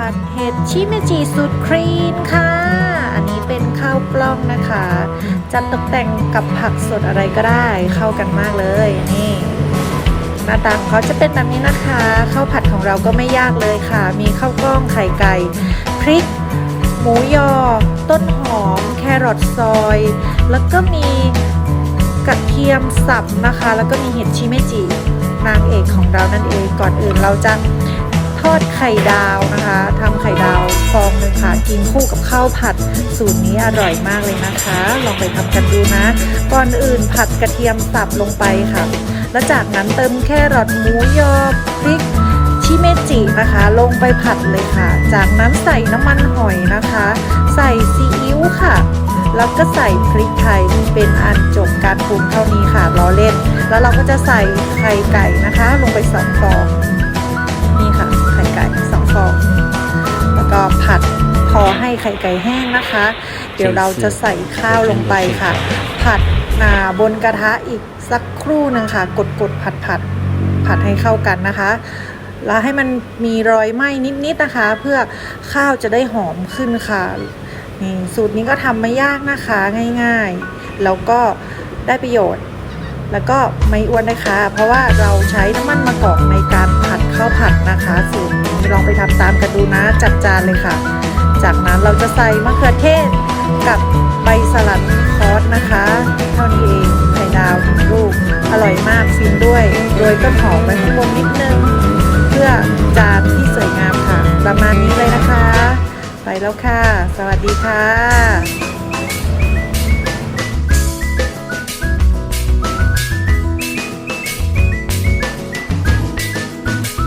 ผัดเห็ดชิเมจิสูตรครีนค่ะ อันนี้เป็นข้าวกล้องนะคะ จัดตกแต่งกับผักสดอะไรก็ได้เข้ากันมากเลยนี่หน้าตาของเขาจะเป็นแบบนี้นะคะข้าวผัดของเราก็ไม่ยากเลยค่ะ มีข้าวกล้องไข่ไก่พริก หมูยอ ต้นหอม แครอทซอย แล้วก็มีกระเทียมสับนะคะ แล้วก็มีเห็ดชิเมจินางเอกของเรานั่นเองก่อนอื่นเราจะ ดไข่ดาวนะคะทำไข่ดาวฟองหนึ่งค่ะ กินคู่กับข้าวผัด สูตรนี้อร่อยมากเลยนะคะ ลองไปทำกันดูนะ ก่อนอื่นผัดกระเทียมสับลงไปค่ะ แล้วจากนั้นเติมแครอทหมูยอพริกชิเมจินะคะ ลงไปผัดเลยค่ะ จากนั้นใส่น้ำมันหอยนะคะ ใส่ซีอิ๊วค่ะแล้วก็ใส่พริกไทยเป็นอันจบการปรุงเท่านี้ค่ะล้อเล่น แล้วเราก็จะใส่ไข่ไก่นะคะ ลงไปสองฟองนี่ค่ะ ไข่ไก่แห้งนะคะ เดี๋ยวเราจะใส่ข้าวลงไปค่ะ ผัดนาบนกระทะอีกสักครู่หนึ่งค่ะ กดกดผัดผัดผัดให้เข้ากันนะคะ แล้วให้มันมีรอยไหม้นิดๆนะคะ เพื่อข้าวจะได้หอมขึ้นค่ะนี่สูตรนี้ก็ทำไม่ยากนะคะง่ายๆ แล้วก็ได้ประโยชน์ แล้วก็ไม่อ้วนนะคะ เพราะว่าเราใช้น้ำมันมะกอกในการผัดข้าวผัดนะคะสูตรนี้ล องไปทำตามกันดูนะจัดจานเลยค่ะ จากนั้นเราจะใส่มะเขือเทศกับใบสลัดคอสนะคะ เท่านี้เองไข่ดาวหนึ่งลูก อร่อยมากฟินด้วยโรยต้นหอมไว้ข้างบนนิดนึง เพื่อจานที่สวยงามค่ะ ประมาณนี้เลยนะคะ ไปแล้วค่ะ สวัสดีค่ะ